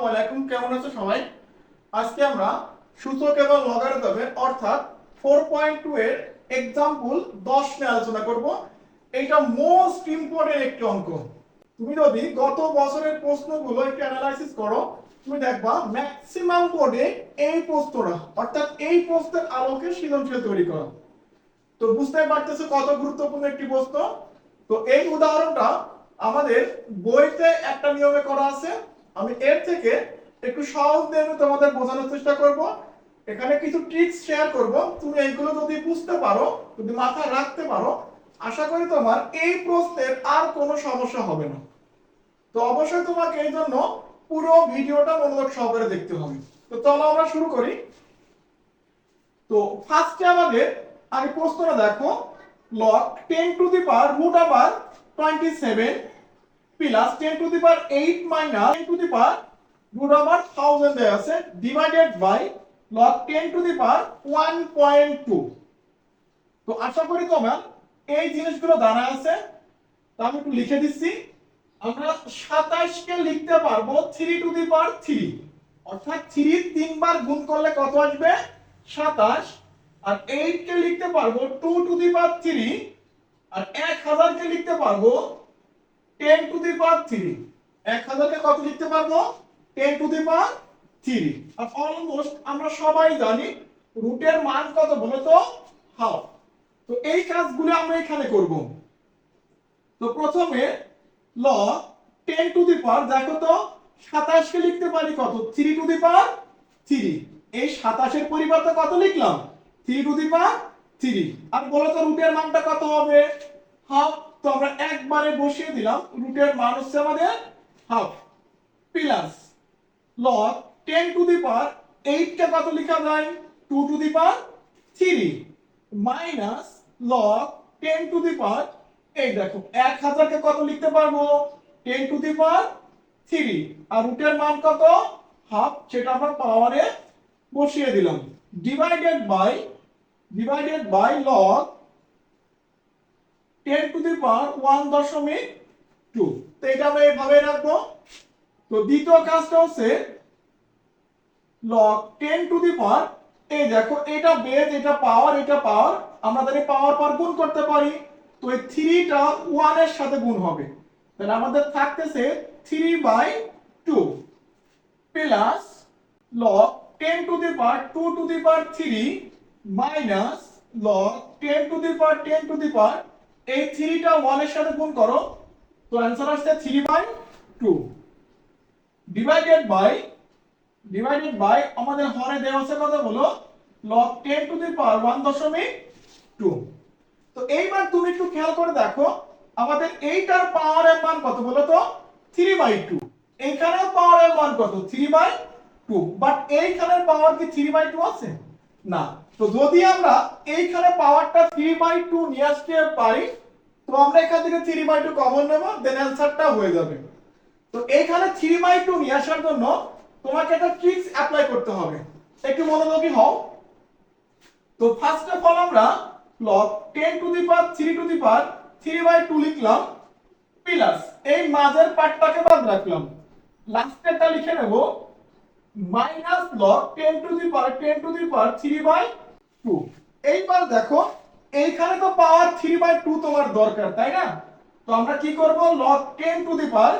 আসসালামু আলাইকুম, কেমন আছো সবাই? আজকে আমরা সূচক এবং লগারিদমের অর্থাৎ 4.2 এর এক্সাম্পল 10 নিয়ে আলোচনা করব। এটা মোস্ট ইম্পর্টেন্ট একটি অঙ্ক। তুমি যদি গত বছরের প্রশ্নগুলো একটু অ্যানালাইসিস করো, তুমি দেখবা ম্যাক্সিমাম বোর্ডে এই প্রশ্নটা, অর্থাৎ এই প্রশ্নের আলোকে সৃজনশীল তৈরি করা। তো বুঝতে পারতেছো কত গুরুত্বপূর্ণ একটি প্রশ্ন? তো এই উদাহরণটা আমাদের বইতে একটা নিয়মে করা আছে। আমি এর থেকে একটু সহজ দিয়ে তোমাদের বোঝানোর চেষ্টা করব। এখানে কিছু ট্রিক্স শেয়ার করব। তুমি এইগুলো যদি বুঝতে পারো, যদি মাথায় রাখতে পারো, আশা করি তোমার এই প্রশ্নের আর কোনো সমস্যা হবে না। তো অবশ্যই তোমাকে এই জন্য পুরো ভিডিওটা মনোযোগ সহকারে দেখতে হবে। তো চলো আমরা শুরু করি। তো ফার্স্টে আমাদের আগে প্রশ্নটা দেখো। Log 10 to the power root আবার 27 plus 10 to the power 8 minus 10 to the power root আবার 1000 দেয়া আছে divided by log 10 to the power 1.2 তো আশা করি তোমার এই জিনিসগুলো জানা আছে, তো আমি একটু লিখে দিচ্ছি। আমরা 27 কে লিখতে পারব 3 টু দি পাওয়ার 3 অর্থাৎ 3 তিনবার গুণ করলে কত আসবে? 27 আর 8 কে লিখতে পারব 2 টু দি পাওয়ার 3 আর 1000 কে লিখতে পারব 10 টু দি পাওয়ার 3 1000 কে কত লিখতে পারব? 10 to the power 3 R almost আমরা সবাই জানি রুটের মান কত বলো তো? হাফ তো এই কাজগুলো আমরা এখানে করব। তো প্রথমে ল 10 টু দি পাওয়ার দেখো তো 27 কে লিখতে পারি কত? 3 টু দি পাওয়ার 3 এই 27 এর পরিবর্তে কত লিখলাম? 3 টু দি পাওয়ার 3 আর বলো তো রুটের মানটা কত হবে? হাফ তো আমরা একবারে বসিয়ে দিলাম রুটের মান হচ্ছে আমাদের half plus log 10 to the power 8 কে কত লেখা যায় 2 to the power 3 minus log 10 to the power এই দেখো 1000 কে কত লিখতে পারব? 10 টু দি পাওয়ার 3 আর রুটের মান কত? হাফ সেটা আমরা পাওয়ারে বসিয়ে দিলাম। Divided by divided by log 10 to the power 1 দশমিক 2 তো এটা আমরা এইভাবে রাখব। তো দ্বিতীয় কাজটা হচ্ছে লগ 10 টু দি পাওয়ার। এই দেখো, এটা বেজ এটা পাওয়ার এটা পাওয়ার আমরা তাহলে পাওয়ার পার গুণ করতে পারি। তো এই 3টা 1 এর সাথে গুণ হবে। তাহলে আমাদের থাকতেছে 3 by 2 plus log 10 to the power 2 to the power 3 minus log 10 to the power 10 to the power এই 3টা 1 এর সাথে গুণ করো, তো অ্যানসার আসছে three by two divided by divided by আমাদের হরে দেওয়া আছে কত হলো log 10 to the power 1 দশমিক টু তো এইবার তুমি একটু খেয়াল করে দেখো, আমাদের এইটার পাওয়ারের মান কত বলো তো? থ্রি বাই 2 এইখানেও পাওয়ারের মান কত? থ্রি বাই টু বাট এইখানের পাওয়ার কি থ্রি বাই টু আছে? না। তো যদি আমরা এইখানে পাওয়ারটা থ্রি বাই টু নিয়ে আসতে পারি তো আমরা এখান থেকে 3 বাই 2 কমন নেব দেন অ্যানসারটা হয়ে যাবে। তো এইখানে 3 বাই 2 নিয়ে আসার জন্য তোমাকে একটা ট্রিক্স অ্যাপ্লাই করতে হবে। একটু মনোযোগী হও। তো ফার্স্ট অফ অল আমরা log 10 to the power 3 to the power 3 by 2 লিখলাম প্লাস এই মাঝের পার্টটাকে বাদ রাখলাম। লাস্টেরটা লিখে নেব minus log 10 to the power ten to the power 3 by 2 এইবার দেখো এইখানে তো পাওয়ার থ্রি বাই টু তোমার দরকার, তাই না? তো আমরা কি করব? log 10 টু দি পাওয়ার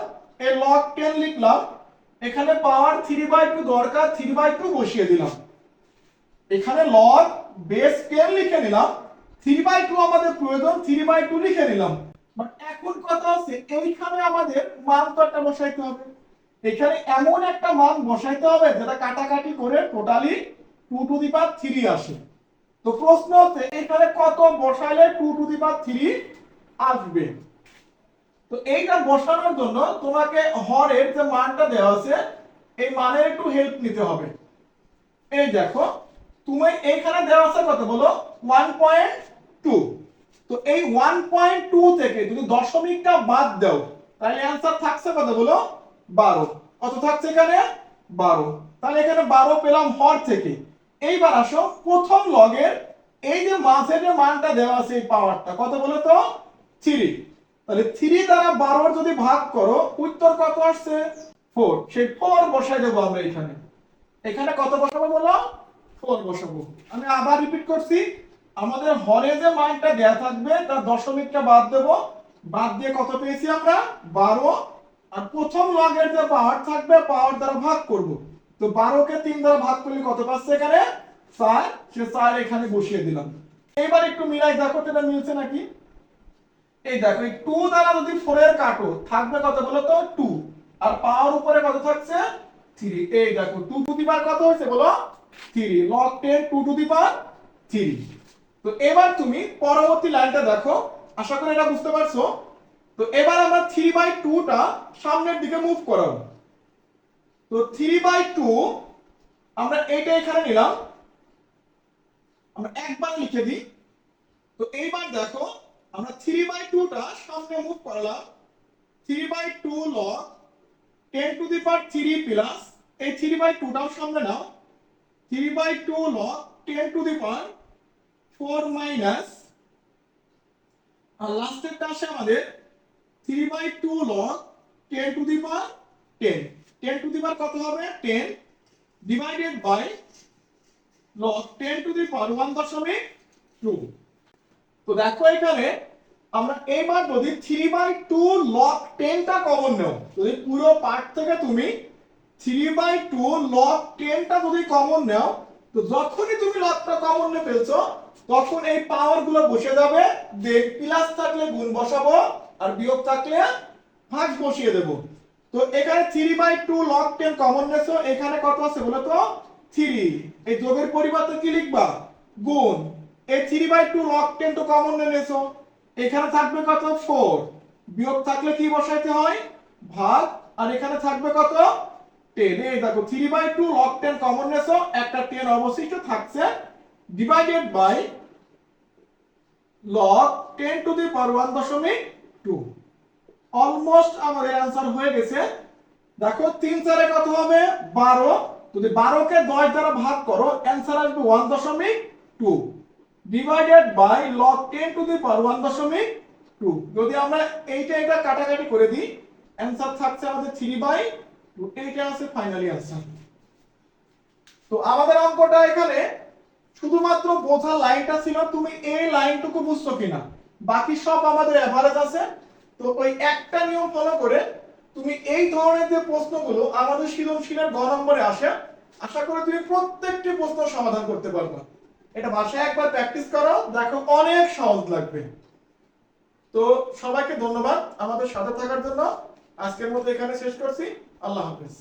এই log 10 লিখলাম। এখানে পাওয়ার থ্রি বাই টু দরকার থ্রি বাই টু বসিয়ে দিলাম। এখানে log বেস টেন লিখে নিলাম। থ্রি বাই টু আমাদের প্রয়োজন থ্রি বাই টু লিখে নিলাম। বাট এখন কথা হচ্ছে, এইখানে আমাদের মান তো একটা বসাইতে হবে। এখানে এমন একটা মান বসাইতে হবে, যেটা কাটাকাটি করে totally two to the power three আসে। তো প্রশ্ন হচ্ছে, এখানে কত বসাইলে টু টু দি পাওয়ার 3 আসবে? তো এইটা বসানোর জন্য তোমাকে হরের যে মানটা দেওয়া আছে, এই মানের একটু হেল্প নিতে হবে। এই দেখো, তুমি এইখানে দেওয়া আছে কত বলো? 1.2 তো এই 1.2 থেকে যদি দশমিকটা বাদ দাও, তাহলে অ্যানসার থাকছে কত বলো? 12 কত থাকছে এখানে? 12 তাহলে এখানে 12 পেলাম হর থেকে। এইবার আসো, প্রথম লগের এই যে মাঝের যে মানটা দেওয়া আছে এই পাওয়ারটা কত বলো তো? 3 তাহলে থ্রি দ্বারা 12 যদি ভাগ করো, উত্তর কত আসছে? ফোর সেই ফোর বসাই দেবো আমরা এখানে। এখানে কত বসাবো বলো? ফোর বসাবো। আমি আবার রিপিট করছি। আমাদের হরে যে মানটা দেয়া থাকবে, তার দশমিকটা বাদ দেব। বাদ দিয়ে কত পেয়েছি আমরা? বারো। আর প্রথম লগের যে পাওয়ার থাকবে পাওয়ার দ্বারা ভাগ করব। তো বারোকে তিন দ্বারা ভাগ করলে কত? পাচ্ছে এখানে চার। সে চার এখানে বসিয়ে দিলাম। এবার একটু মিলাই, দেখো এটা মিলছে নাকি? এই দেখো, এই টু দ্বারা যদি ফোর এর কাটো, থাকবে কত বলো তো? টু আর পাওয়ার উপরে কত থাকছে? থ্রি এই দেখো টু টু দি পাওয়ার কত হয়েছে বলো? Three log ten two to the power three তো এবার তুমি পরবর্তী লাইনটা দেখো। আশা করি এটা বুঝতে পারছ। তো এবার আমরা থ্রি বাই টুটা সামনের দিকে মুভ করাবো। তো থ্রি বাই টু আমরা এইটা এখানে নিলাম। আমরা একবার লিখে দিই। তো এইবার দেখো, আমরা থ্রি বাই টুটা সামনে মুভ করলাম। Three by two log ten to the power three plus এই থ্রি বাই টুটাও সামনে নাও। Three by two log ten to the power four minus আর লাস্টেরটা আসে আমাদের three by two log ten to the power ten ten to the power কত হবে? Ten divided by log ten to the power one দশমিক two. তো দেখো এখানে আমরা এইবার যদি three by two log টেনটা common নেও, যদি পুরো পার্ট থেকে তুমি থ্রি বাই টু লগ টেনটা যদি কমন নাও, তো যখনই তুমি লগটা কমন নিয়ে ফেলছো, তখন এই পাওয়ারগুলো বসে যাবে প্লাস থাকলে গুণ বসাবো, আর বিয়োগ থাকলে ভাগ বসিয়ে দেবো। তো এখানে three by two log ten common নেছো এখানে কত আছে বলো তো? থ্রি এই যোগের পরিবর্তে কি লিখবা? গুণ। এই three by two log ten তো কমন নেছো এখানে থাকবে কত? ফোর বিয়োগ থাকলে কি বসাইতে হয়? ভাগ। আর এখানে থাকবে কত? টেন এই দেখো three by two log ten common নেছো একটা টেন অবশিষ্ট থাকছে divided by log ten to the power one দশমিক টু অলমোস্ট আমাদের অ্যান্সার হয়ে গেছে। দেখো, তিন চারে কত হবে? বারো। যদি বারোকে দশ দ্বারা ভাগ করো অ্যান্সার আসবে ওয়ান দশমিক two divided by log ten to the power one দশমিক টু যদি আমরা এইটা এটা কাটাকাটি করে দিই অ্যান্সার থাকছে আমাদের থ্রি বাই টু এইটা আছে ফাইনালি অ্যান্সার তো আমাদের অঙ্কটা এখানে, শুধুমাত্র বোঝা লাইনটা ছিল, তুমি এই লাইনটুকু বুঝছ কিনা? বাকি সব আমাদের এভারেজ আছে। তো ওই একটা নিয়ম ফলো করে তুমি এই ধরনের যে প্রশ্নগুলো আমাদের সৃজনশীলের গ নম্বরে আসে, আশা করি তুমি প্রত্যেকটি প্রশ্ন সমাধান করতে পারবা। এটা বাসায় একবার প্র্যাকটিস করো দেখো অনেক সহজ লাগবে। তো সবাইকে ধন্যবাদ আমাদের সাথে থাকার জন্য। আজকের মতো এখানে শেষ করছি। আল্লাহ হাফেজ।